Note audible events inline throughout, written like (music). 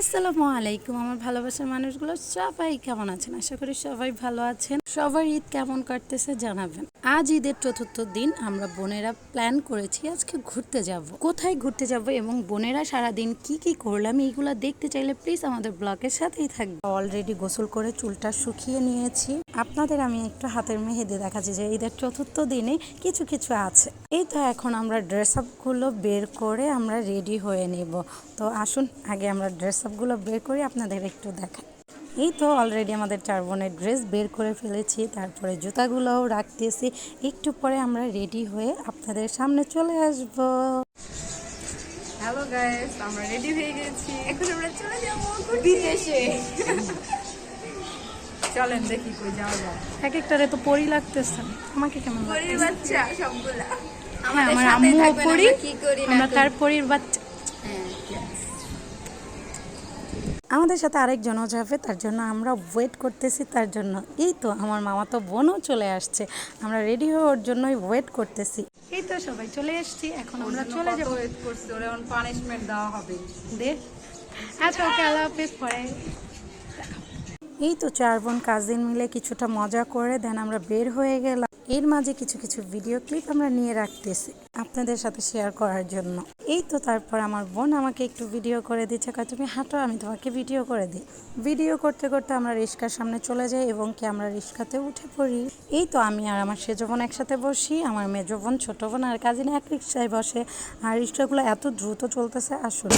আসসালামু আলাইকুম, আমার ভালোবাসার মানুষগুলো সবাই কেমন আছেন? আশা করি সবাই ভালো আছেন। সবার ঈদ কেমন কাটতেছে জানাবেন। আজ ঈদের চতুর্থ দিন, আমরা বোনেরা প্ল্যান করেছি আজকে ঘুরতে যাব। কোথায় ঘুরতে যাব এবং বোনেরা সারাদিন কি কি করলাম, এইগুলো দেখতে চাইলে প্লিজ আমাদের ব্লগের সাথেই থাকবে অলরেডি গোসল করে চুলটা শুকিয়ে নিয়েছি। আপনাদের আমি একটু হাতের মেহেদি দেখাচ্ছি যে ঈদের চতুর্থ দিনে কিছু কিছু আছে। এই তো এখন আমরা ড্রেস আপগুলো বের করে আমরা রেডি হয়ে নিব। তো আসুন, আগে আমরা ড্রেস আপগুলো বের করি আপনাদের একটু দেখাই। এই তো অলরেডি আমাদের চার বোনের ড্রেস বের করে ফেলেছি তারপরে জুতাগুলোও রাখতেছি। একটু পরে আমরা রেডি হয়ে আপনাদের সামনে চলে আসব। হ্যালো গাইস আমরা রেডি হয়ে গেছি। এখন আমরা চলে যাব বিদেশে। চলেন দেখি কই যাওয়া যায়। এক একটারে তো পরি লাগতেছে। আমাকে কেমন পরির বাচ্চা সবগুলা। হ্যাঁ, আমার থাকবেন, পরি কি করি না আমরা তার পরির বাচ্চা। আমাদের সাথে আরেকজনও যাবে তার জন্য আমরা ওয়েট করতেছি তার জন্য। এই তো আমার মামা তো বোনও চলে আসছে আমরা রেডি হওয়ার জন্যই ওয়েট করতেছি। এই তো সবাই চলে এসেছি এখন আমরা ওর চলে যাব। wait করছি, ওরে এখন পানিশমেন্ট দেওয়া হবে। দে। আচ্ছা ওকে আল্লাহ হাফেজ পরে। এই তো চার বোন কাজিন মিলে কিছুটা মজা করে দেন আমরা বের হয়ে গেলাম। এর মাঝে কিছু কিছু ভিডিও ক্লিপ আমরা নিয়ে রাখতেছি আপনাদের সাথে শেয়ার করার জন্য। এই তো তারপর আমার বোন আমাকে একটু ভিডিও করে দিচ্ছে, কয়, তুমি হাঁটো, আমি তোমাকে ভিডিও করে দিই। ভিডিও করতে করতে আমরা রিক্সার সামনে চলে যাই এবং কি আমরা রিক্সাতে উঠে পড়ি। এই তো আমি আর আমার সেজ বোন একসাথে বসি, আমার মেজ বোন, ছোট বোন আর কাজিন এক রিক্সায় বসে। আর রিক্সাগুলো এত দ্রুত চলতেছে, আসলে।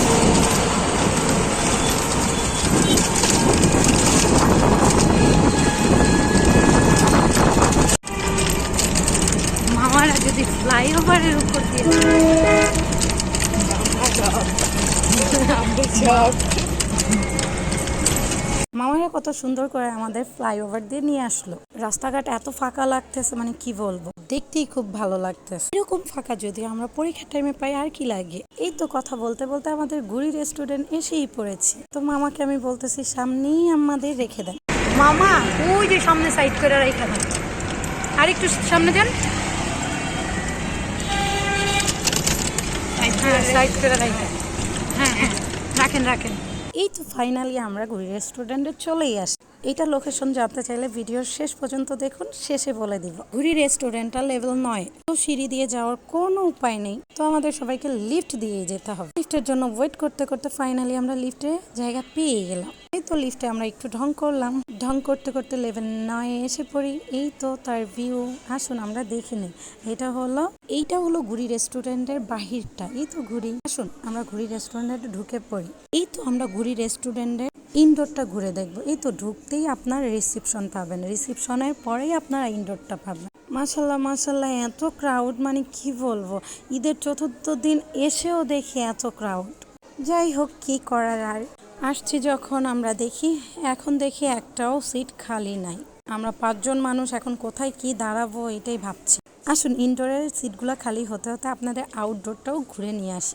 ফ্লাইওভারের উপর দিয়ে মামারা কত সুন্দর করে আমাদের ফ্লাইওভার দিয়ে নিয়ে আসলো। রাস্তাঘাট এত ফাঁকা লাগতেছে মানে কি বলব? দেখতেই খুব ভালো লাগতেছে। এরকম ফাঁকা যদি আমরা পরীক্ষার টাইমে পাই আর কি লাগে? এই তো কথা বলতে বলতে আমাদের গুড়ি রেস্টুরেন্ট এসেই পড়েছি। তো মামাকে আমি বলতেছি সামনেই আমাদের রেখে দেন। মামা ওই যে সামনে সাইড করে রেখে দেন। আর একটু সামনে যান হ্যাঁ হ্যাঁ হ্যাঁ রাখেন রাখেন। এই তো ফাইনালি আমরা রেস্টুরেন্টে চলেই আসি। এটা লোকেশন জানতে চাইলে ভিডিওর শেষ পর্যন্ত দেখুন, শেষে বলে দিব। ঘুরি রেস্টুরেন্টটা লেভেল নয়। তো সিঁড়ি দিয়ে যাওয়ার কোনো উপায় নেই। তো আমাদের সবাইকে লিফট দিয়ে যেতে হবে। লিফটের জন্য ওয়েট করতে করতে ফাইনালি আমরা লিফটে জায়গা পেয়ে গেলাম। এই তো লিফটে আমরা একটু ঢং করলাম। ঢং করতে করতে লেভেল নয়ে এসে পড়ি। এই তো তার ভিউ আসুন, আমরা দেখে নিই। এটা হলো, এইটা হলো ঘুরি রেস্টুরেন্টের বাহিরটা। এই তো ঘুরি আসুন, আমরা ঘুরি রেস্টুরেন্টে ঢুকে পড়ি। এই তো আমরা ঘুরি রেস্টুরেন্টে ইনডোরটা ঘুরে দেখব। এই তো ঢুকতেই আপনার রিসিপশন পাবেন। রিসিপশনের পরেই আপনারা ইনডোরটা পাবেন। মাসাল্লাহ মাসাল্লাহ এত ক্রাউড মানে কি বলব? ঈদের চতুর্থ দিন এসেও দেখি এত ক্রাউড যাই হোক, কি করার আর? আসছি যখন আমরা দেখি, এখন দেখি একটাও সিট খালি নাই। আমরা পাঁচজন মানুষ এখন কোথায় কি দাঁড়াবো এটাই ভাবছি। আসুন ইনডোরের সিটগুলো খালি হতে হতে আপনাদের আউটডোরটাও ঘুরে নিয়ে আসি।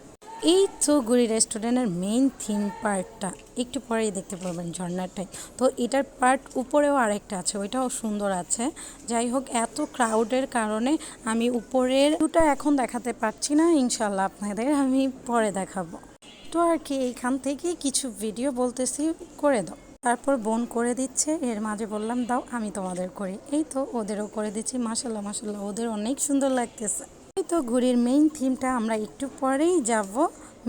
এই তো গুড়ি রেস্টুরেন্টের মেইন থিম পার্টটা একটু পরেই দেখতে পারবেন ঝর্ণারটাই তো এটার পার্ট উপরেও আরেকটা আছে, ওইটাও সুন্দর আছে। যাই হোক, এত ক্রাউডের কারণে আমি উপরের দুটা এখন দেখাতে পারছি না। ইনশাল্লাহ আপনাদের আমি পরে দেখাবো। তো আর কি, এইখান থেকে কিছু ভিডিও বলতেছি, করে দাও। তারপর বোন করে দিচ্ছে, এর মাঝে বললাম, দাও, আমি তোমাদের করি। এই তো ওদেরও করে দিচ্ছি মাসাল্লাহ মাসাল্লাহ ওদের অনেক সুন্দর লাগতেছে। এই তো ঘুরির মেইন থিমটা আমরা একটু পরেই যাব।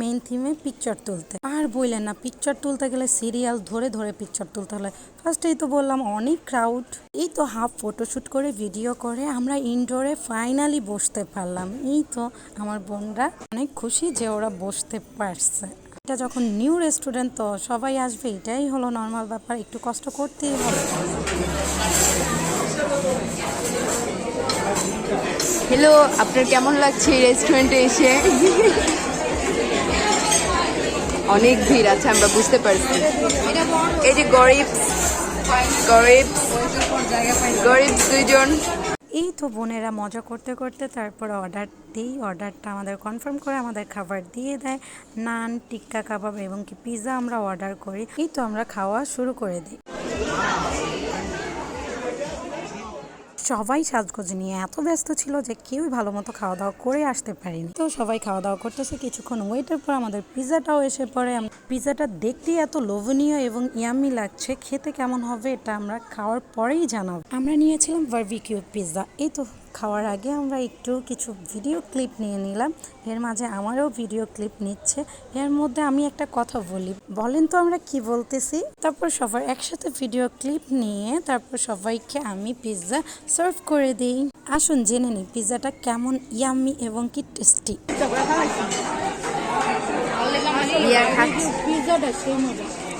মেইন থিমে পিকচার তুলতে। আর বললেন না পিকচার তুলতে গেলে সিরিয়াল ধরে ধরে পিকচার তুলতে হলে ফার্স্টেই তো বললাম, অনেক ক্রাউড এই তো হাফ ফটোশ্যুট করে ভিডিও করে, আমরা ইনডোরে ফাইনালি বসতে পারলাম। এই তো আমার বোনরা অনেক খুশি যে ওরা বসতে পারছে। এটা যখন নিউ রেস্টুরেন্ট তো সবাই আসবে, এটাই হলো নর্মাল ব্যাপার, একটু কষ্ট করতেই হবে। হ্যালো আপনার কেমন লাগছে এই রেস্টুরেন্টে এসে? অনেক ভিড় আছে, আমরা বুঝতে পারছি। এই যে গরিব গরিব গরিব দুইজন। এই তো বোনেরা মজা করতে করতে তারপর অর্ডার দিই। অর্ডারটা আমাদের কনফার্ম করে আমাদের খাবার দিয়ে দেয়। নান, টিক্কা, কাবাব এবং কি পিৎজা আমরা অর্ডার করি। এই তো আমরা খাওয়া শুরু করে দিই। সবাই সাজগোজ নিয়ে এত ব্যস্ত ছিল যে কেউ ভালো মতো খাওয়া দাওয়া করে আসতে পারেনি। তো সবাই খাওয়া দাওয়া করতেছে, কিছুক্ষণ ওয়েটের পর আমাদের পিৎজাটাও এসে পড়ে। পিৎজাটা দেখতেই এত লোভনীয় এবং ইয়ামি লাগছে, খেতে কেমন হবে এটা আমরা খাওয়ার পরেই জানাব। আমরা নিয়েছিলাম বার্বিকিউ পিৎজা এই তো খাওয়ার আগে আমরা একটু কিছু ভিডিও ক্লিপ নিয়ে নিলাম। এর মাঝে আমারও ভিডিও ক্লিপ নিচ্ছে। এর মধ্যে আমি একটা কথা বলি। বলেন তো আমরা কি বলতেছি? তারপর সবার একসাথে ভিডিও ক্লিপ নিয়ে তারপর সবাইকে আমি পিৎজা সার্ভ করে দিই। আসুন জেনে নিই পিৎজাটা কেমন ইয়াম্মি এবং কি টেস্টি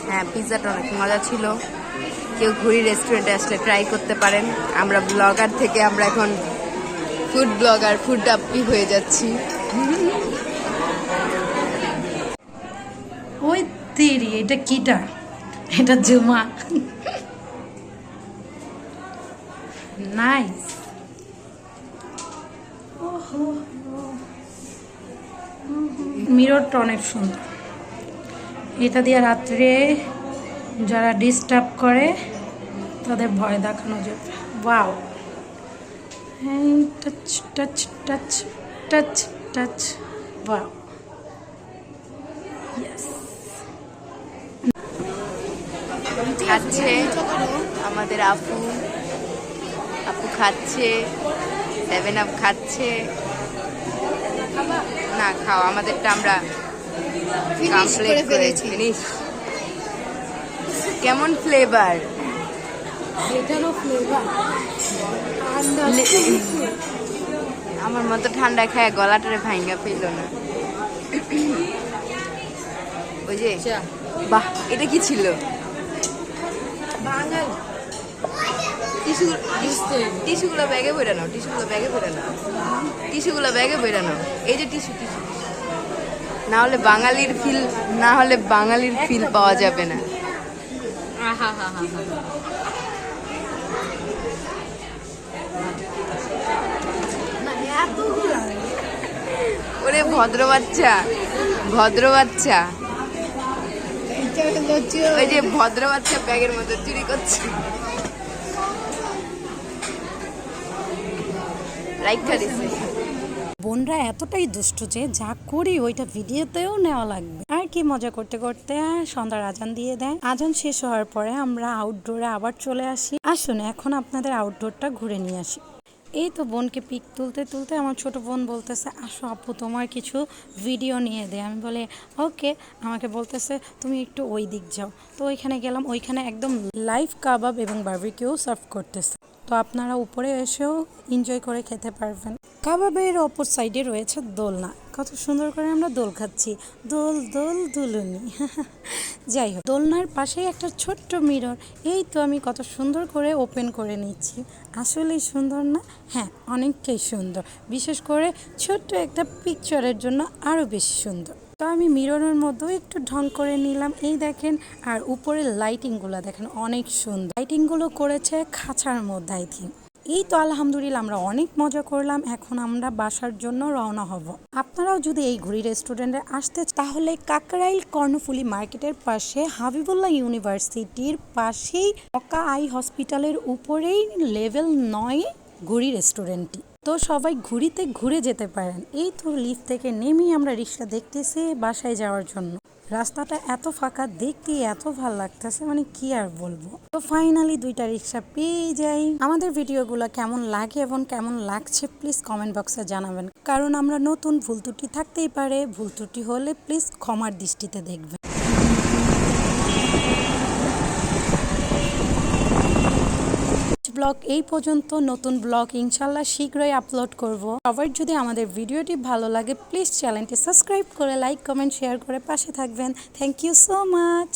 হ্যাঁ পিৎজাটা অনেক মজা ছিল। কেউ ঘুরি রেস্টুরেন্টে আসলে ট্রাই করতে পারেন। আমরা ব্লগার থেকে আমরা এখন ফুড ব্লগার ফুড আপ্পি হয়ে যাচ্ছি। ওই তেরি এটা কিটা? এটা জুমা। নাইস। মিররটা অনেক সুন্দর। এটা দিয়ে রাত্রে যারা ডিস্টার্ব করে, তাদের ভয় দেখানো যাবে। Wow touch touch touch touch touch wow খাচ্ছে আমাদের আপু। আপু খাচ্ছে সেভেন আপ খাচ্ছে। না খাও আমাদেরটা আমরা কমপ্লিট করেছি। ফিনিশ কেমন ফ্লেভার এটারও ফ্লেভার আমার মতো ঠান্ডা খায় গলাটারে ভাঙ্গা ফেলল না। ওই যে বাহ এটা কি ছিল? টিস্যুগুলো ব্যাগে বেরানো টিস্যুগুলো ব্যাগে বেরানো টিস্যুগুলো ব্যাগে বেরানো এই যে টিস্যু টিস্যু না হলে বাঙালির ফিল না হলে বাঙালির ফিল পাওয়া যাবে না। ওরে ভদ্র বাচ্চা ভদ্র বাচ্চা ওই যে ভদ্র বাচ্চা ব্যাগের মধ্যে চুরি করছে। বোনরা এতটাই দুষ্ট যে যা করি ওইটা ভিডিওতেও নেওয়া লাগবে। আর কি মজা করতে করতে সন্ধ্যার আজান দিয়ে দেয়। আজান শেষ হওয়ার পরে আমরা আউটডোরে আবার চলে আসি। আসুন, এখন আপনাদের আউটডোরটা ঘুরে নিয়ে আসি। এই তো বোনকে পিক তুলতে তুলতে আমার ছোট বোন বলতেছে, আসো আপু, তোমার কিছু ভিডিও নিয়ে দে। আমি বলে, ওকে। আমাকে বলতেছে, তুমি একটু ওই দিক যাও। তো ওইখানে গেলাম, ওইখানে একদম লাইভ কাবাব এবং বার্বিকিউ সার্ভ করতেছে। তো আপনারা উপরে এসেও এনজয় করে খেতে পারবেন। কাবাবের অপর সাইডে রয়েছে দোলনা। কত সুন্দর করে আমরা দোল খাচ্ছি। দোল দোল, দুলুনি। (laughs) যাই হোক, দোলনার পাশেই একটা ছোট্ট মিরর। এই তো আমি কত সুন্দর করে ওপেন করে নিচ্ছি। আসলেই সুন্দর না? হ্যাঁ অনেকটাই সুন্দর। বিশেষ করে ছোট্ট একটা পিকচারের জন্য আরও বেশি সুন্দর। তো আমি মিররের মধ্যেও একটু ঢং করে নিলাম। এই দেখেন, আর উপরের লাইটিংগুলো দেখেন, অনেক সুন্দর। লাইটিংগুলো করেছে খাঁচার মধ্যে আই থিঙ্ক এই তো আলহামদুলিল্লাহ আমরা অনেক মজা করলাম, এখন আমরা বাসার জন্য রওনা হব। আপনারাও যদি এই ঘুরি রেস্টুরেন্টে আসতে তাহলে কাকরাইল কর্ণফুলি মার্কেটের পাশে হাবিবুল্লাহ ইউনিভার্সিটির পাশেই অকা আই হসপিটালের উপরেই লেভেল নয় ঘুরি রেস্টুরেন্টটি। তো সবাই ঘুরিতে ঘুরে যেতে পারেন। এই তো লিফট থেকে নেমেই আমরা রিক্সা দেখতেছি বাসায় যাওয়ার জন্য। রাস্তাটা এত ফাঁকা, দেখতে এত ভালো লাগতেছে মানে কি আর বলব? তো ফাইনালি দুইটা রিক্সা পেয়ে যাই। আমাদের ভিডিওগুলো কেমন লাগে এবং কেমন লাগছে প্লিজ কমেন্ট বক্সে জানাবেন। কারণ আমরা নতুন ভুল ত্রুটি থাকতেই পারে, ভুল ত্রুটি হলে প্লিজ ক্ষমার দৃষ্টিতে দেখবেন। ব্লগ এই পর্যন্ত, নতুন ব্লগ ইনশাল্লাহ শীঘ্রই আপলোড করব। সবার যদি আমাদের ভিডিওটি ভালো লাগে প্লিজ চ্যানেলটি সাবস্ক্রাইব করে লাইক কমেন্ট শেয়ার করে পাশে থাকবেন। Thank you so much